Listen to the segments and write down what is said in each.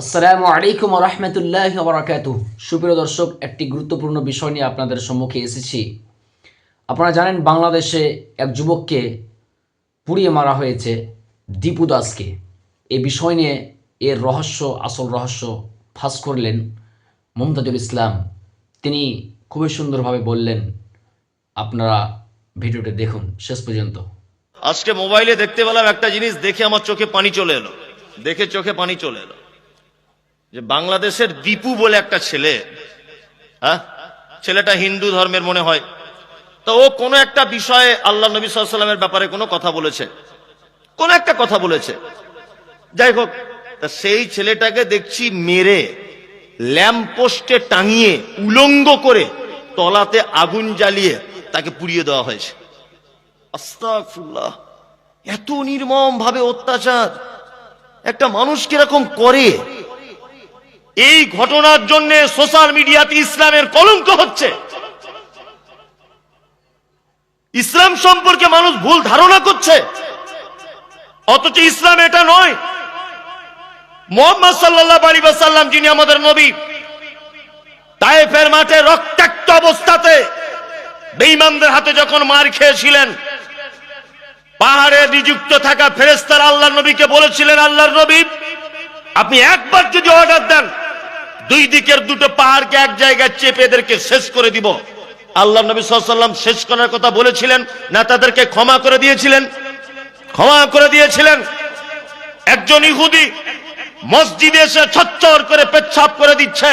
আসসালামু আলাইকুম রহমতুল্লাহ বরাকাত সুপ্রিয় দর্শক, একটি গুরুত্বপূর্ণ বিষয় নিয়ে আপনাদের সম্মুখে এসেছি। আপনারা জানেন, বাংলাদেশে এক যুবককে পুড়িয়ে মারা হয়েছে দীপু দাসকে। এ বিষয় নিয়ে এর রহস্য, আসল রহস্য ফাঁস করলেন মমতাজুল ইসলাম। তিনি খুবই সুন্দরভাবে বললেন, আপনারা ভিডিওটি দেখুন, শেষ পর্যন্ত। আজকে মোবাইলে দেখতে পেলাম একটা জিনিস দেখে আমার চোখে পানি চলে এলো। দেখে চোখে পানি চলে এলো। যে বাংলাদেশের দীপু বলে একটা ছেলে হ্যাঁ? ছেলেটা হিন্দু ধর্মের মনে হয়। তো ও কোনো একটা বিষয়ে আল্লাহ নবী সাল্লামের ব্যাপারে কোনো কথা বলেছে। কোন একটা কথা বলেছে। যাই হোক, তা সেই ছেলেটাকে দেখছি মেরে, ল্যাম্পপোস্টে টাঙিয়ে, উলঙ্গ করে তলাতে আগুন জ্বালিয়ে তাকে পুড়িয়ে দেওয়া হয়েছে। এত নির্মম ভাবে অত্যাচার। একটা মানুষ কীরকম করে এই ঘটনার জন্য সোশ্যাল মিডিয়াতে ইসলামের কলঙ্ক হচ্ছে। ইসলাম সম্পর্কে মানুষ ভুল ধারণা করছে। অথচ ইসলাম এটা নয়। মোহাম্মদ সাল্লাহ আলী সাল্লাম যিনি আমাদের নবী, তায়েফের মাঠে রক্তাক্ত অবস্থাতে বেঈমানদের হাতে যখন মার খেয়েছিলেন, পাহাড়ে নিযুক্ত থাকা ফেরেস্তার আল্লাহ নবীকে বলেছিলেন, আল্লাহর নবী, আপনি একবার যদি অর্ডার দেন দুই দিকের দুটো পাহাড়কে এক জায়গায় চেপে এদেরকে শেষ করে দিব। আল্লাহ নবী সাল্লাম শেষ করার কথা বলেছিলেন না তাদেরকে ক্ষমা করে দিয়েছিলেন। ক্ষমা করে দিয়েছিলেন। একজন ইহুদি মসজিদে এসে ছচ্চর করে পেচ্ছাপ করে দিচ্ছে।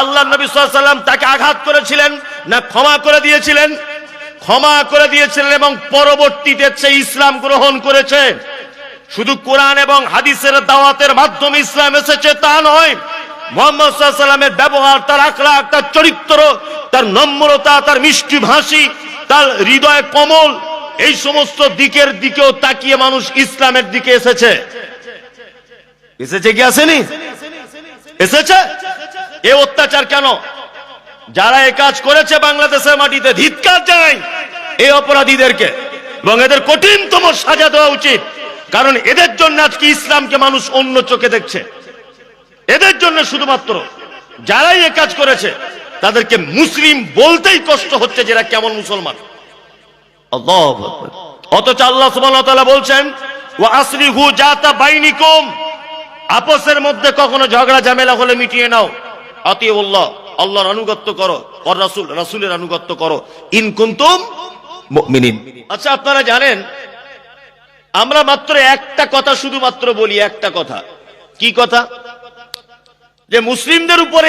আল্লাহ নবী সাল্লাম তাকে আঘাত করেছিলেন, না ক্ষমা করে দিয়েছিলেন। ক্ষমা করে দিয়েছিলেন এবং পরবর্তীতে সে ইসলাম গ্রহণ করেছে। শুধু কোরআন এবং হাদিসের দাওয়াতের মাধ্যমে ইসলাম এসেছে, তা নয়। মোহাম্মদ সাল্লামের ব্যবহার, তার আখলাক, তার চরিত্র, তার নম্রতা, তার মিষ্টি ভাষী, তার হৃদয় কমল, এই সমস্ত দিকের দিকেও তাকিয়ে মানুষ ইসলামের দিকে এসেছে। এসেছে কি আসেনি? এসেছে? এ অত্যাচার কেন? যারা এ কাজ করেছে বাংলাদেশের মাটিতে, ধিৎকার জানাই এই অপরাধীদেরকে। এবং এদের কঠিনতম সাজা দেওয়া উচিত। কারণ এদের জন্য আজকে ইসলামকে মানুষ অন্য চোখে দেখছে। এদের জন্য শুধুমাত্র যারাই এ কাজ করেছে তাদেরকে মুসলিম বলতেই কষ্ট হচ্ছে যে এরা কেমন মুসলমান। অথচ আল্লাহ সুবহানাহু ওয়া তাআলা বলছেন ওয়া আসলিহু জাতা বাইনিকুম। আপসের মধ্যে কখনো ঝগড়া ঝামেলা হলে মিটিয়ে নাও। আতিউল্লাহ আল্লাহর আনুগত্য করো আর রাসূল রাসূলের আনুগত্য করো। ইন কুনতুম মুমিনিন। আচ্ছা আপনারা জানেন আমরা মাত্র একটা কথা শুধুমাত্র বলি একটা কথা। কি কথা? যে মুসলিমদের উপরে